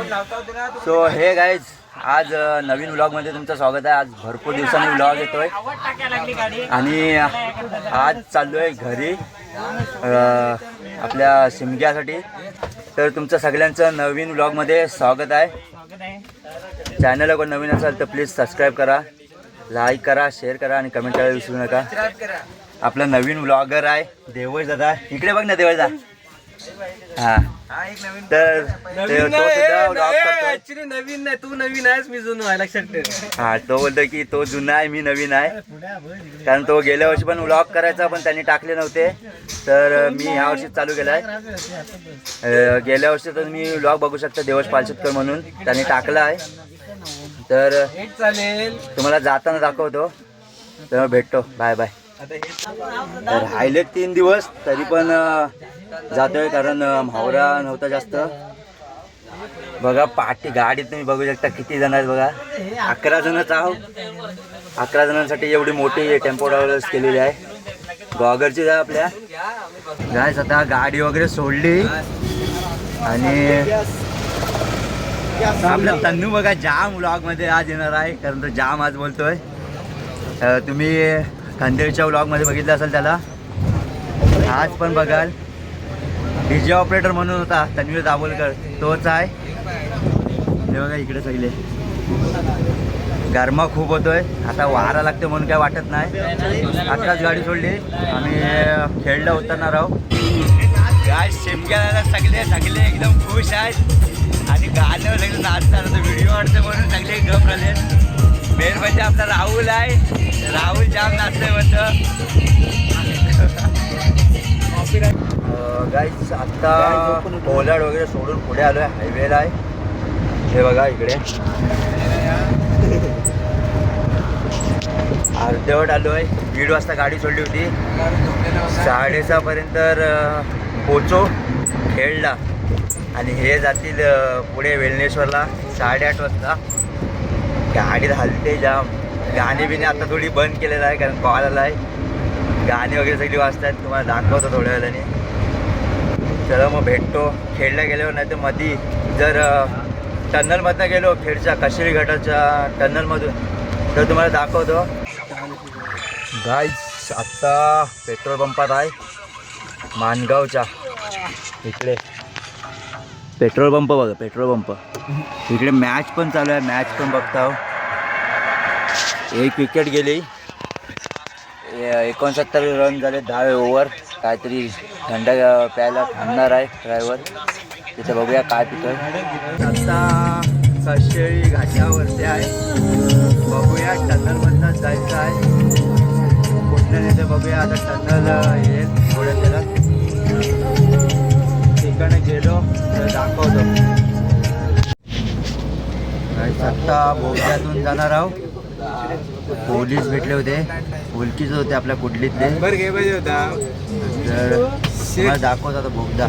So हे guys आज uh, नवीन व्लॉगमध्ये तुमचं स्वागत आहे. आज भरपूर दिवसांनी व्लॉग येतोय. आणि uh, आज चाललोय घरी uh, आपल्या शिमग्यासाठी. तर तुमचं सगळ्यांचं नवीन व्लॉगमध्ये स्वागत आहे. चॅनलला कोण नवीन असाल तर प्लीज सबस्क्राईब करा लाईक करा शेअर करा आणि कमेंट करायला विसरू नका. आपला नवीन व्लॉगर आहे देवश दादा इकडे बघ ना देवश दादा हा. तर ते- तो सुद्धा करतोय. ऍक्च्युली नवीन नाही तू नवीन आहेस मी जुनं आहे लक्षात ठेव. हा तो बोलतो की तो जुना आहे मी नवीन आहे. कारण तो गेल्या वर्षी पण व्लॉग करायचा पण त्यांनी टाकले नव्हते. तर अ, मी ह्या वर्षी चालू केलाय. अ, गेल्या वर्षी तर मी व्लॉग बघू शकता देवश पालशेतकर म्हणून. त्यांनी टाकला आहे. तर अ, चालेल. तुम्हाला जाताना दाखवतो. तर भेटतो. Bye bye. आता हे तर राहिले तीन दिवस तरी पण अ, जातोय कारण अ, मावरा नव्हता जास्त. बघा पाठी गाडीत तुम्ही बघू शकता किती जण आहेत बघा. अकरा जणच आहो अकरा जणांसाठी एवढी मोठी टेम्पो ट्रॅव्हल्स केलेली आहे. गॉगरची जा आपल्या. गायस आता गाडी वगैरे सोडली. आणि आपला तन्नू बघा जाम व्लॉगमध्ये आज येणार आहे कारण तो जाम आज बोलतोय. तुम्ही खांदेडच्या व्लॉगमध्ये बघितलं असेल त्याला. आज पण बघाल. डीजे ऑपरेटर म्हणून होता तन्वीर दाभोलकर. तोच आहे. हे बघा इकडे सगळे. गरमा खूप होतोय. आता वारा लागते म्हणून काय वाटत नाही. आत्ताच गाडी सोडली. आम्ही खेळला उतरणार आहोत. काय शेमक्याला सगळे सगळे एकदम खुश आहेत. आणि गाणं सगळे नाचतात. आता व्हिडिओ वाढते म्हणून सगळे गप राहिले मेन म्हणजे आपला राहुल आहे. राहुल जाम नाचतोय म्हणतं. गाईज आत्ता कोलाड वगैरे सोडून पुढे आलोय. हायवेला आहे. हे बघा इकडे. अर्धवट आलो आहे दीड वाजता गाडी सोडली होती. साडेसहापर्यंत पोचो खेळला. आणि हे जातील पुढे वेलनेश्वरला. साडेआठ वाजता. गाडीत हलते जाम. गाणी बिणी आता थोडी बंद केलेलं आहे कारण कॉल आला आहे गाणी वगैरे सगळी वाजतात तुम्हाला दाखवतो थोड्या वेळाने. चला मग भेटतो. खेळल्या गेल्यावर नाही तर मधी जर टनलमधनं गेलो खेडच्या कशेरी घाटाच्या टनलमधून तर तुम्हाला दाखवतो. गाईज आत्ता पेट्रोल पंपात आहे मानगावच्या. इकडे. पेट्रोल पंप बघा पेट्रोल पंप. इकडे मॅच पण चालू आहे मॅच पण बघता हो. एक विकेट गेली. एकोणसत्तर रन झाले दहा ओव्हर काहीतरी थंड प्यायला थांबणार आहे ड्रायव्हर तिथे बघूया काय पितोय. आता कशेळी घाटावरती आहे. बघूया टनलमधनं जायचं आहे. कुठल्या तिथे बघूया. आता टनल येईल थोड्या त्याला. ठिकाणी गेलो तर दाखवतो. आता आत्ता बोगद्यातून जाणार आहोत. पोलीस भेटले होते. ओळखीचे होते आपल्या होता. तर दाखवत आता बोगदा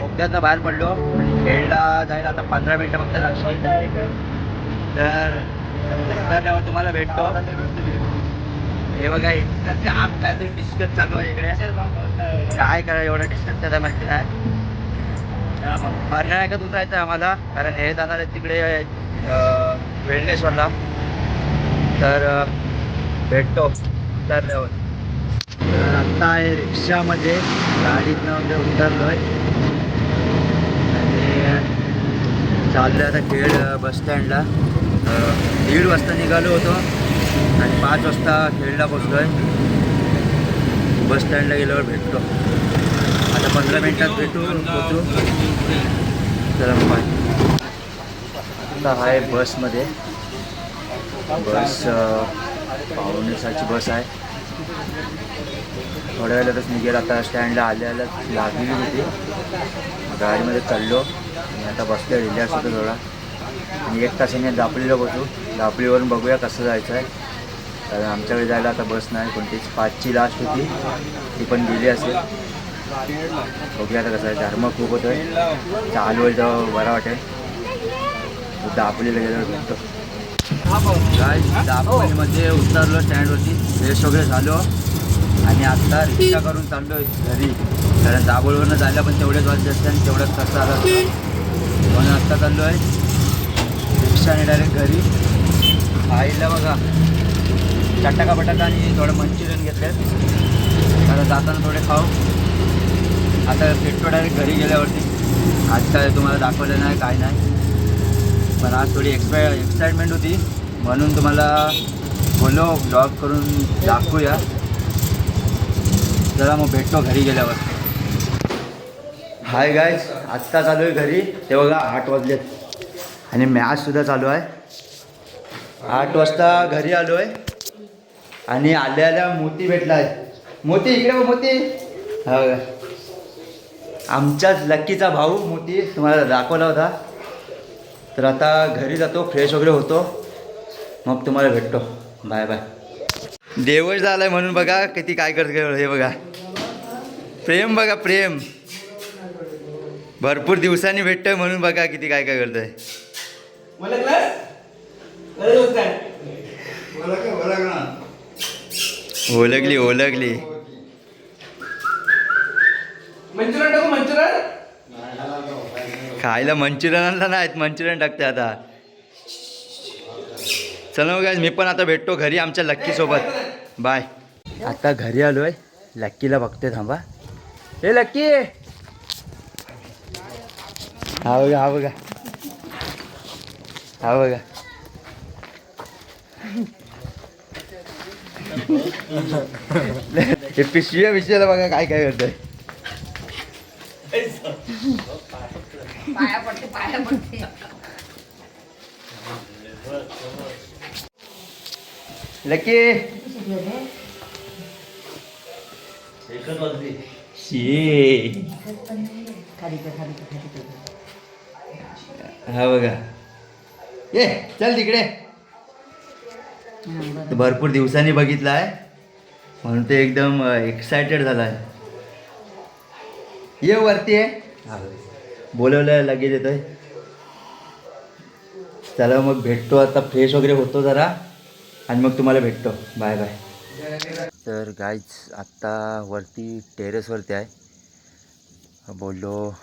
बोगद्यातनं बाहेर पडलो. खेळला जायला आता पंधरा मिनिटं फक्त लागतील तर उतरल्यावर तुम्हाला भेटतो. हे बघा इतकं आम काय तरी डिस्कस चालू आहे इकडे. काय करा एवढं डिस्कस त्याचा माहिती नाही. नायकात उतरायचं आहे आम्हाला. कारण हे जाणार आहे तिकडे अं, तर भेटतो. उतरल्यावर. तर आत्ता आहे रिक्षामध्ये. गाडीतनं उतरलो आहे आणि चाललं आता खेड बस स्टँडला. दीड वाजता निघालो होतो आणि पाच वाजता खेडला पोचलोय. बस स्टँडला गेल्यावर भेटतो. आता पंधरा मिनिटात भेटू पोचू. चला मग. बाय आता आहे बसमध्ये. बस अं, बस आहे. थोड्या वेळातच निघेल. आता स्टँडला आल्याला लागलेली होती. गाडीमध्ये चाललो. आणि आता बसलो रिलॅक्स होतो थोडा. आणि एक तासाने दापलीला बसू दापलीवरून बघूया कसं जायचं आहे कारण आमच्याकडे जायला आता बस नाही. कोणतीच पाचची लास्ट होती. ती पण गेली असेल. बघूया आता कसं आहे. धर्म खूप होतो आहे चालू आहे तेव्हा बरं वाटेल. दापलीला गेल्यावर भेटतो. काय दापोलीमध्ये उतरलो स्टँडवरती फ्रेश वगैरे झालो. आणि आत्ता रिक्षा करून चाललो घरी. कारण दाबोळवरनं जायला पण तेवढेच वाजले असते आणि तेवढाच खर्च आला म्हणून आत्ता चाललो आहे रिक्षाने डायरेक्ट घरी. आईला बघा. चटाका बटाटा आणि थोडं मंचुरियन घेतले आता जाताना थोडे खाऊ. आता भेटतो डायरेक्ट घरी गेल्यावरती. आज काय तुम्हाला दाखवलं नाही काय नाही. पण आज थोडी एक्सपाय एक्साइटमेंट होती. म्हणून तुम्हाला बोललो ब्लॉग करून दाखवूया. जरा मग भेटतो घरी गेल्यावर. हाय गायज आत्ता चालू आहे घरी. ते बघा आठ वाजलेत. आणि मॅचसुद्धा चालू आहे. आठ वाजता घरी आलो आहे आणि आल्या आल्या मोती भेटला आहे मोती इकडे मोती. हा. आमच्याच लक्कीचा भाऊ मोती तुम्हाला दाखवला होता. तर आता घरी जातो फ्रेश वगैरे होतो. मग तुम्हाला भेटतो. बाय बाय देवच झालाय म्हणून बघा किती काय करत हे बघा. प्रेम बघा प्रेम. भरपूर दिवसांनी भेटतोय म्हणून बघा किती काय काय करतोय. ओळखली ओळखली. मंचुरियन टाकू मंचुरियन? खायला मंचुरियन नाहीत मंचुरियन टाकते आता. चला मग मी पण आता भेटतो घरी आमच्या लक्कीसोबत बाय आता घरी आलोय. लक्कीला बघते थांबा. हे लक्की! हा बघा हा बघा. हा बघा. हे पिशव्या पिशव्याला बघा काय काय करतोय. लकी. शी. हा बघा. ये चल तिकडे. भरपूर दिवसांनी बघितला आहे म्हणून ते एकदम एक्सायटेड झाला आहे ये वरती आहे बोलवलं लगेच येतोय. चला मग भेटतो आता. फ्रेश वगैरे होतो जरा. आणि मग तुम्हाला भेटतो. बाय बाय तर गाईज आत्ता वरती टेरेसवरती आहे. बोललो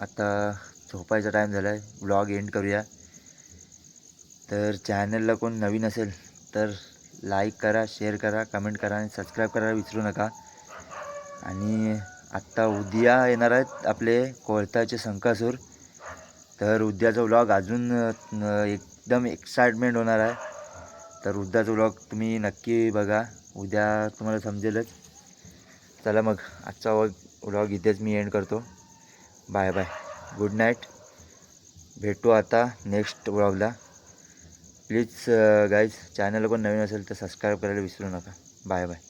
आता झोपायचा टाईम झाला आहे ब्लॉग एंड करूया. तर चॅनलला कोण नवीन असेल तर लाईक करा शेअर करा कमेंट करा आणि सबस्क्राईब करायला विसरू नका. आणि आत्ता उद्या येणार आहेत आपले कोळताचे संकासूर तर उद्याचा व्लॉग अजून एकदम एक्साइटमेंट होणार आहे. तर उद्याचा व्लॉग तुम्ही नक्की बघा. उद्या तुम्हाला समजेलच. चला मग आजचा व्लॉग इथेच मी एंड करतो. बाय बाय गुड नाईट भेटू आता नेक्स्ट व्लॉगला प्लीज गाईज चॅनल पण नवीन असेल तर सबस्क्राईब करायला विसरू नका. Bye bye